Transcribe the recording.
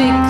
victory.